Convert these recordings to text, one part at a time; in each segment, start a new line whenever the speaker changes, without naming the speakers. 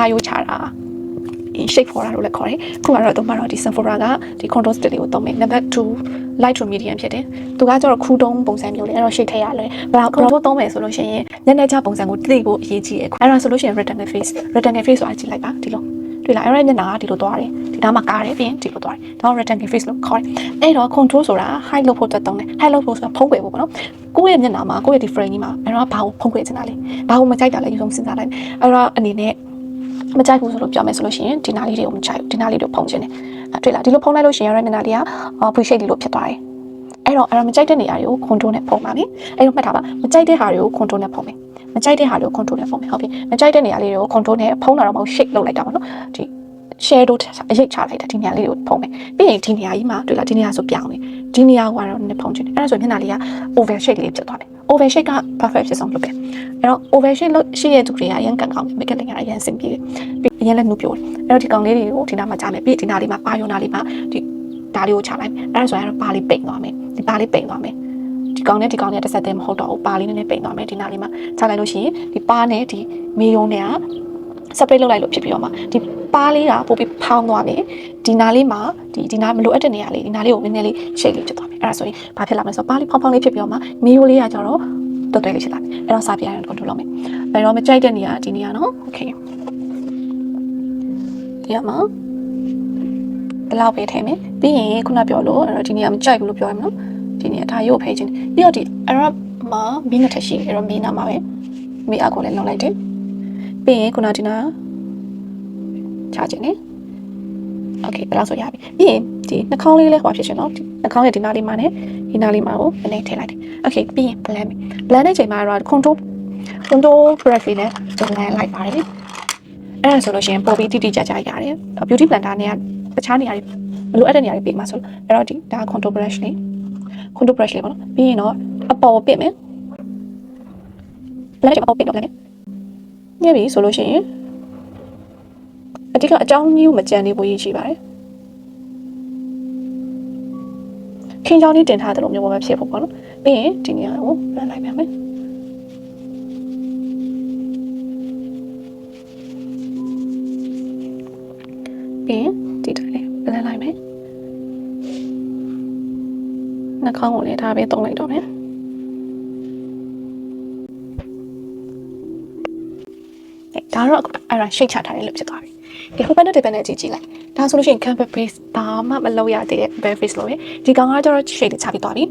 အာယိုချတာ shape ဖော်တာလို့လည်းခေါ်တယ်ခုကတော့တော့မှာတော့ဒီ Sephora ကဒီ contour stick လေးကိုသုံးမယ် number 2 light to medium ဖြစ်တယ်သူကကျတော့ခူးတုံးပုံစံမျိုးလေးအဲ့တော့ shade ထည့်ရတယ်ဘယ်တော့ contour သုံးမယ်ဆိုလို့ရှိရင်ညနေချပုံစံကိုသိဖို့အရေးကြီးတယ်အဲ့ဒါဆိုလို့ရှိရင် rectangle face rectangle face ဆိုတာကြည့်လိုက်ပါဒီလိုတွေ့လားအဲ့ဒါမျက်နှာကဒီလိုသွားတယ်ဒီနားမှာကားတယ်ပြီးရင်ဒီလိုသွားတယ်ဒါက rectangle face လို့ခေါ်တယ်အဲ့တော့ contour ဆိုတာ high လုပ်ဖို့တက်သုံးတယ် high လုပ်ဖို့ဆိုတာဖုံးကွယ်ဖို့ပေါ့နော်ကိုယ့်ရဲ့မျက်နှာမှာကိုယ့်ရဲ့ဒီ frame ကြီးမှာအဲ့တော့ဘာကိုဖုံးကွယ်ချင်တာလဲဘာကိုမကြိုက်တာလဲယူဆုံးစဉ်းစားလိုက်အဲ့တော့အနေနဲ့ မကြိုက်ဘူးဆိုလို့ပြောမယ်ဆိုလို့ရှိရင်ဒီနားလေးတွေကိုမကြိုက်ဘူးဒီနားလေးတွေကိုဖုံခြင်းတယ်အဲတွေ့လားဒီလိုဖုံလိုက်လို့ရှိရင်ရတဲ့မျက်နှာလေးကဖွေရှိတ်လေးလို့ဖြစ်သွားတယ်အဲ့တော့အဲ့တော့မကြိုက်တဲ့နေရာတွေကို control နဲ့ဖုံပါမယ်အဲ့တော့မှတ်ထားပါမကြိုက်တဲ့ဟာတွေကို control နဲ့ဖုံမယ်မကြိုက်တဲ့ဟာတွေကို control နဲ့ဖုံမယ်ဟုတ်ပြီမကြိုက်တဲ့နေရာလေးတွေကို control နဲ့ဖုံတာတော့မဟုတ် shape လုပ်လိုက်တာပေါ့နော်ဒီ share တို့အရိတ်ချလိုက်တာဒီနေရာလေးကိုဖုံမယ်ပြီးရင်ဒီနေရာကြီးမှာတွေ့လားဒီနေရာဆိုပြောင်းတယ်ဒီနေရာကတော့နည်းဖုံခြင်းတယ်အဲ့ဒါဆိုမျက်နှာလေးက oval shape လေးဖြစ်သွားတယ် oval shape က perfect ဖြစ်ဆုံးလုပ်တယ်အဲ့တော့ oval shape လို့ရှိတဲ့သူတွေကရန်ကန်ကောင်းတယ် make it ကအရန်စင်ပြေတယ်ပြီးအရင်လည်းနှုတ်ပြိုတယ်အဲ့တော့ဒီကောင်လေးတွေကိုဒီနားမှာကြားမယ်ပြီးဒီနားလေးမှာပါယုံနားလေးမှာဒီဒါလေးကိုချလိုက်မယ်အဲ့ဒါဆိုရင်တော့ပါလေးပိန်သွားမယ်ဒီပါလေးပိန်သွားမယ်ဒီကောင်နဲ့ဒီကောင်နဲ့တစ်ဆက်တည်းမဟုတ်တော့ဘူးပါလေးနည်းနည်းပိန်သွားမယ်ဒီနားလေးမှာချလိုက်လို့ရှိရင်ဒီပါနဲ့ဒီမေယုံနဲ့က separate လုပ်လိုက်လို့ဖြစ်ပြီးတော့မှဒီပါလေးကပို့ပြီးဖောင်းသွားတယ်ဒီနားလေးမှာဒီဒီနားမလိုအပ်တဲ့နေရာလေးဒီနားလေးကိုနည်းနည်းလေး shape လေးဖြစ်သွားမယ်အဲ့ဒါဆိုရင်ဘာဖြစ်လာမလဲဆိုတော့ပါလေးဖောင်းဖောင်းလေးဖြစ်ပြီးတော့မှမေယိုလေးကကျတော့တော်တော်လေးဖြစ်လာမယ်အဲ့တော့စာပြရအောင် control လုပ်မယ်အဲ့တော့မကြိုက်တဲ့နေရာဒီနေရာနော် okay ဒီမှာဘယ်လောက်ပဲထည့်မယ်ပြီးရင်ခုနပြောလို့အဲ့တော့ဒီနေရာမကြိုက်ဘူးလို့ပြောရမှာနော်ဒီနေရာဒါရုပ်ဖိချင်းပြီးတော့ဒီ Arab မှာမင်းနဲ့ထက်ရှိအဲ့တော့မင်းနာမှာပဲမိအကိုလည်းလုံလိုက်တယ် ပြီးရင်ခုနဒီနာချခြင်းနေโอเคဘယ်လောက်ဆိုရပြီပြီးရင်ဒီနှာခေါင်းလေးလည်းဟောဖြစ်ရှင်နော်ဒီနှာခေါင်းရဲ့ဒီနားလေးမှာနဲ့ဒီနားလေးမှာကိုနည်းနည်းထည့်လိုက်တယ်โอเคပြီးရင် blend မယ် blend တဲ့ချိန်မှာတော့ control control brush လေးနဲ့ blend လိုက်ပါတယ်အဲ့ဒါဆိုလို့ရှိရင်ပိုပြီးတိတိကျကျရတယ် beauty blender နဲ့ကတခြားနေရာတွေမလိုအပ်တဲ့နေရာတွေပေးမှာဆိုလို့အဲ့တော့ဒီဒါ control brush လေး control brush လေးပေါ့နော်ပြီးရင်တော့အပေါ်ပစ်မယ် blend အပေါ်ပစ်တော့လ ည်းညပြီဆိုလို့ရှိရင်အတိကအကြောင်းကြီးကိုမကြံနေဖို့ရည်ရှိပါတယ်ခင်းချောင်းလေးတင်ထားတယ်လို့မျိုးပေါ်မှာဖြစ်ဖို့ပေါ့နော်ပြီးရင်ဒီနေရာကို blend လိုက်ပါမယ်ပြီးရင်ဒီတိုင်းလေး blend လိုက်မယ်နှာခေါင်းကိုလည်းဒါပဲသုံးလိုက်တော့မယ် ဒါတော့အဲ့ဒါရှိတ်ချထားတယ်လို့ဖြစ်သွားပြီဒီ open နဲ့ depend နဲ့ကြည့်ကြည့်လိုက်ဒါဆိုလို့ရှိရင် canvas base ဘာမှမလုပ်ရသေးတဲ့ bare face လို့ပဲဒီကောင်ကကျတော့ shade ချပြီးသွားပြီ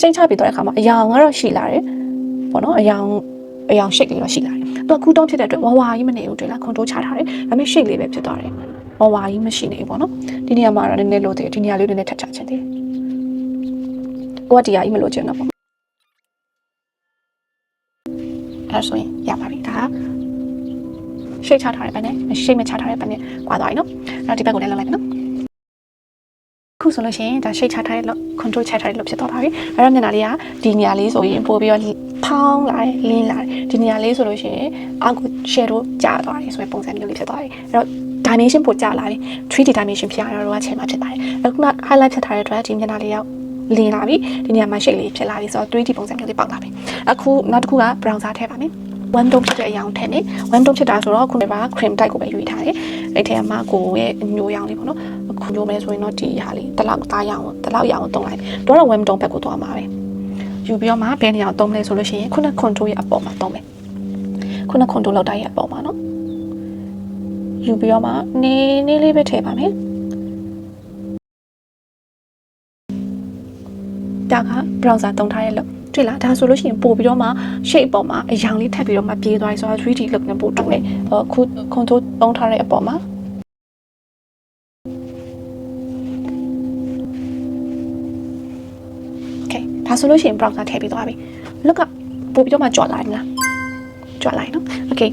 shade ချပြီးသွားတဲ့အခါမှာအယောင်ကတော့ရှိလာတယ်ပေါ့နော်အယောင်အယောင် shade လေးတော့ရှိလာတယ်သူကကူးတုံးဖြစ်တဲ့အတွက်ဝါဝါကြီးမနေဘူးတွေ့လား control ချထားတယ်ဒါပေမဲ့ shade လေးပဲဖြစ်သွားတယ်ဝါဝါကြီးမရှိနေဘူးပေါ့နော်ဒီနေရာမှာတော့နည်းနည်းလို့သေးတယ်ဒီနေရာလေးနည်းနည်းထပ်ချချင်သေးတယ်ကိုကဒီဟာကြီးမလို့ချင်တော့ပေါ့အဲ့ဒါဆိုရင်ရပါပြီဒါက ရှိတ်ချထားတဲ့ဘက်နဲ့ရှိတ်မချထားတဲ့ဘက်နဲ့ကွာသွားပြီနော်အဲ့တော့ဒီဘက်ကိုလည်းလောက်လိုက်မယ်နော်ခုဆိုလို့ရှိရင်ဒါရှိတ်ချထားတဲ့လို့ control ချထားတဲ့လို့ဖြစ်သွားပါပြီအဲ့တော့မျက်နှာလေးကဒီနေရာလေးဆိုရင်ပို့ပြီးတော့ဖောင်းလာတယ်လင်းလာတယ်ဒီနေရာလေးဆိုလို့ရှိရင်အောက်ကို shadow ကျသွားတယ်ဆိုရင်ပုံစံမျိုးလေးဖြစ်သွားတယ်အဲ့တော့ dimension ပိုကျလာတယ် 3D dimension ဖြစ်ရတော့ချိန်မှာဖြစ်ပါတယ်အဲ့ခုန highlight ဖြစ်ထားတဲ့အတွက်ဒီမျက်နှာလေးရောက်လင်းလာပြီဒီနေရာမှာ shape လေးဖြစ်လာပြီဆိုတော့ 3D ပုံစံမျိုးလေးပေါက်လာပြီအခုနောက်တစ်ခုက browser ထည့်ပါမယ် one tone ဖြစ်တဲ့အရာကိုထည့်နေ one tone ဖြစ်တာဆိုတော့ခုနက cream type ကိုပဲယူထားတယ်အဲ့ထဲမှာကိုရဲ့အညိုရောင်လေးပေါ့နော်အခုလိုပဲဆိုရင်တော့ဒီဟာလေးတစ်လောက်သားရအောင်တစ်လောက်ရအောင်တုံးလိုက်တော့တော့ one tone ဘက်ကိုသွားမှာပဲယူပြီးတော့မှဘယ်နေရာကိုတုံးလဲဆိုလို့ရှိရင်ခုန control ရဲ့အပေါ်မှာတုံးမယ်ခုန control လောက်တိုင်းရဲ့အပေါ်မှာနော်ယူပြီးတော့မှနေနေလေးပဲထည့်ပါမယ်ဒါက browser တုံးထားရဲ့လို့ တွေ့လားဒါဆိုလို့ရှိရင်ပို့ပြီးတော့မှ shape အပေါ်မှာအရောင်လေးထပ်ပြီးတော့မှပြေးသွားပြီဆိုတော့ 3D look နဲ့ပို့တူတယ်အခု control တုံးထားတဲ့အပေါ်မှာ Okay ဒါဆိုလို့ရှိရင် browser ထည့်ပြီးသွားပြီ look ကပို့ပြီးတော့မှကြော်လာပြီလားကြော်လိုက်နော် Okay